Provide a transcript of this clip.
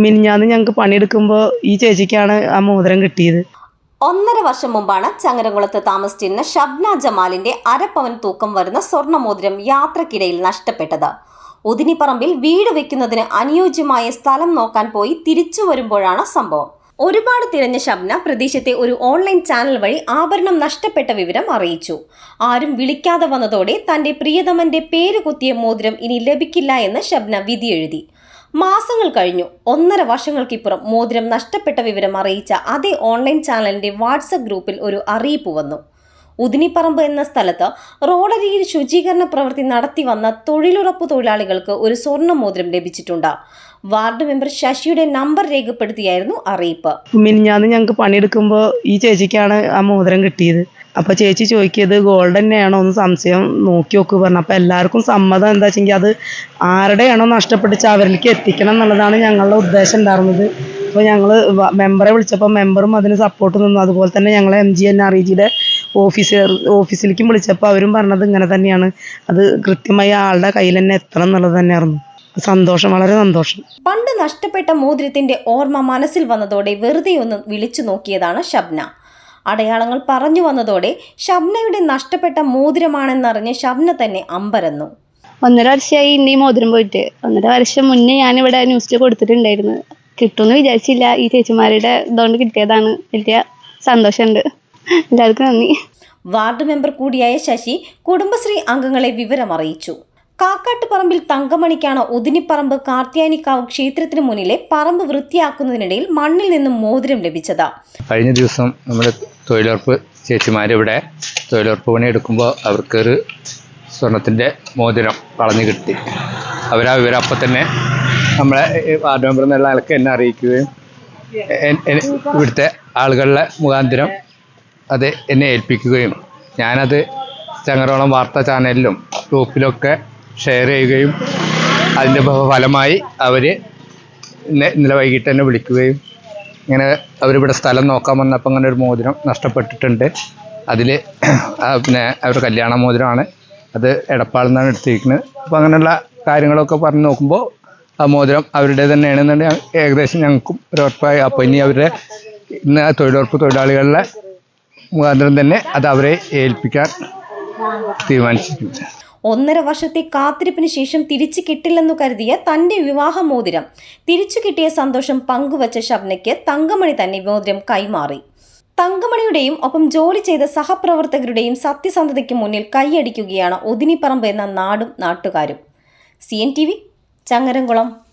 മിനിഞ്ഞാന്ന് ഞങ്ങക്ക് പണിയെടുക്കുമ്പോൾ ഈ ചേച്ചിക്കാണ് ആ മോതിരം കിട്ടിയത്. ഒന്നര വർഷം മുമ്പാണ് ചങ്ങരംകുളത്ത് താമസിച്ചിരുന്ന ഷബ്ന ജമാലിന്റെ അരപ്പവൻ തൂക്കം വരുന്ന സ്വർണമോതിരം യാത്രക്കിടയിൽ നഷ്ടപ്പെട്ടത്. ഉദിനിപ്പറമ്പിൽ വീട് വെക്കുന്നതിന് അനുയോജ്യമായ സ്ഥലം നോക്കാൻ പോയി തിരിച്ചു വരുമ്പോഴാണ് സംഭവം. ഒരുപാട് തിരഞ്ഞ ഷബ്ന പ്രദേശത്തെ ഒരു ഓൺലൈൻ ചാനൽ വഴി ആഭരണം നഷ്ടപ്പെട്ട വിവരം അറിയിച്ചു. ആരും വിളിക്കാതെ വന്നതോടെ തന്റെ പ്രിയതമന്റെ പേര് കുത്തിയ മോതിരം ഇനി ലഭിക്കില്ല എന്ന് ഷബ്ന വിധിയെഴുതി. മാസങ്ങൾ കഴിഞ്ഞു. ഒന്നര വർഷങ്ങൾക്കിപ്പുറം മോതിരം നഷ്ടപ്പെട്ട വിവരം അറിയിച്ച അതേ ഓൺലൈൻ ചാനലിന്റെ വാട്സപ്പ് ഗ്രൂപ്പിൽ ഒരു അറിയിപ്പ് വന്നു. ഉദിനിപ്പറമ്പ് എന്ന സ്ഥലത്ത് റോഡരികിൽ ശുചീകരണ പ്രവൃത്തി നടത്തി വന്ന തൊഴിലുറപ്പ് തൊഴിലാളികൾക്ക് ഒരു സ്വർണ മോതിരം ലഭിച്ചിട്ടുണ്ട്. വാർഡ് മെമ്പർ ശശിയുടെ നമ്പർ രേഖപ്പെടുത്തിയായിരുന്നു അറിയിപ്പ്. മിനിഞ്ഞാന്ന് ഞങ്ങൾക്ക് പണിയെടുക്കുമ്പോൾ ഈ ചേച്ചിക്കാണ് ആ മോതിരം കിട്ടിയത്. അപ്പോൾ ചേച്ചി ചോദിക്കിയത് ഗോൾഡ് തന്നെയാണോ എന്ന് സംശയം നോക്കി നോക്ക് പറഞ്ഞു. അപ്പോൾ എല്ലാവർക്കും സമ്മതം എന്താ വെച്ചെങ്കിൽ അത് ആരുടെയാണോ നഷ്ടപ്പെട്ടിച്ച് അവരിലേക്ക് എത്തിക്കണം എന്നുള്ളതാണ് ഞങ്ങളുടെ ഉദ്ദേശം ഉണ്ടായിരുന്നത്. അപ്പോൾ ഞങ്ങൾ മെമ്പറെ വിളിച്ചപ്പോൾ മെമ്പറും അതിന് സപ്പോർട്ട് നിന്നു. അതുപോലെ തന്നെ ഞങ്ങളെ M G N R E ജിയുടെ ഓഫീസർ ഓഫീസിലേക്കും വിളിച്ചപ്പോൾ അവരും പറഞ്ഞത് ഇങ്ങനെ തന്നെയാണ്. അത് കൃത്യമായി ആളുടെ കയ്യിൽ തന്നെ എത്തണം എന്നുള്ളത് തന്നെയായിരുന്നു. സന്തോഷം വളരെ സന്തോഷം. പണ്ട് നഷ്ടപ്പെട്ട മോതിരത്തിന്റെ ഓർമ്മ മനസ്സിൽ വന്നതോടെ വെറുതെ ഒന്ന് വിളിച്ചു നോക്കിയതാണ് ഷബ്ന അടയാളങ്ങൾ പറഞ്ഞു വന്നതോടെ ഷബ്നയുടെ നഷ്ടപ്പെട്ട മോതിരമാണെന്നറിഞ്ഞ് ഷബ്ന തന്നെ അമ്പരന്നു. ഒന്നര വർഷമായി ഈ മോതിരം പോയിട്ട്. ഒന്നര വർഷം മുന്നേ ഞാനിവിടെ ന്യൂസിൽ കൊടുത്തിട്ടുണ്ടായിരുന്നു. കിട്ടുമെന്ന് വിചാരിച്ചില്ല. ഈ ചേച്ചിമാരുടെ ഇതുകൊണ്ട് കിട്ടിയതാണ്. വലിയ സന്തോഷമുണ്ട്. എല്ലാവർക്കും നന്ദി. വാർഡ് മെമ്പർ കൂടിയായ ശശി കുടുംബശ്രീ അംഗങ്ങളെ വിവരമറിയിച്ചു. കാക്കാട്ടുപറമ്പിൽ തങ്കമണിക്കാണ് ഉദിനിപ്പറമ്പ് കാർത്യാനിക്കാവ് ക്ഷേത്രത്തിന് മുന്നിലെ പറമ്പ് വൃത്തിയാക്കുന്നതിനിടയിൽ മണ്ണിൽ നിന്നും മോതിരം ലഭിച്ചത്. കഴിഞ്ഞ ദിവസം നമ്മുടെ തൊഴിലുറപ്പ് ചേച്ചിമാരിവിടെ തൊഴിലുറപ്പ് പണി എടുക്കുമ്പോൾ അവർക്കൊരു സ്വർണത്തിന്റെ മോതിരം കളഞ്ഞു കിട്ടി. അവരാ വിവരം അപ്പം തന്നെ നമ്മളെ വാർഡ് മെമ്പർ എന്നുള്ള ആൾക്ക് എന്നെ അറിയിക്കുകയും ഇവിടുത്തെ ആളുകളുടെ മുഖാന്തരം അത് എന്നെ ഏൽപ്പിക്കുകയും ഞാനത് ചങ്ങരോളം വാർത്താ ചാനലിലും ഗ്രൂപ്പിലൊക്കെ ഷെയർ ചെയ്യുകയും അതിന്റെ ഫലമായി അവർ ഇന്ന് ഇന്നലെ വൈകിട്ട് തന്നെ വിളിക്കുകയും ഇങ്ങനെ അവരിവിടെ സ്ഥലം നോക്കാൻ വന്നപ്പോൾ അങ്ങനെ ഒരു മോതിരം നഷ്ടപ്പെട്ടിട്ടുണ്ട്. അതിൽ പിന്നെ അവരുടെ കല്യാണ മോതിരമാണ്. അത് എടപ്പാളിൽ നിന്നാണ് എടുത്തിരിക്കുന്നത് അപ്പോൾ അങ്ങനെയുള്ള കാര്യങ്ങളൊക്കെ പറഞ്ഞ് നോക്കുമ്പോൾ ആ മോതിരം അവരുടെ തന്നെയാണെന്നുണ്ടെങ്കിൽ ഏകദേശം ഞങ്ങൾക്കും ഒരു ഉറപ്പായി. അപ്പോൾ ഇനി അവരുടെ ഇന്ന് തൊഴിലുറപ്പ് തൊഴിലാളികളുടെ മുഖാന്തരം തന്നെ അത് അവരെ ഏൽപ്പിക്കാൻ തീരുമാനിച്ചിട്ടുണ്ട്. ഒന്നര വർഷത്തെ കാത്തിരിപ്പിന് ശേഷം തിരിച്ചു കിട്ടില്ലെന്നു കരുതിയ തന്റെ വിവാഹ മോതിരം. തിരിച്ചു കിട്ടിയ സന്തോഷം പങ്കുവച്ച ഷബ്നയ്ക്ക് തങ്കമണി തന്നെ മോതിരം കൈമാറി. തങ്കമണിയുടെയും ഒപ്പം ജോലി ചെയ്ത സഹപ്രവർത്തകരുടെയും സത്യസന്ധതയ്ക്ക് മുന്നിൽ കൈയടിക്കുകയാണ് ഒതിനിപ്പറമ്പ് എന്ന നാടും നാട്ടുകാരും. C N T V Changaramkulam.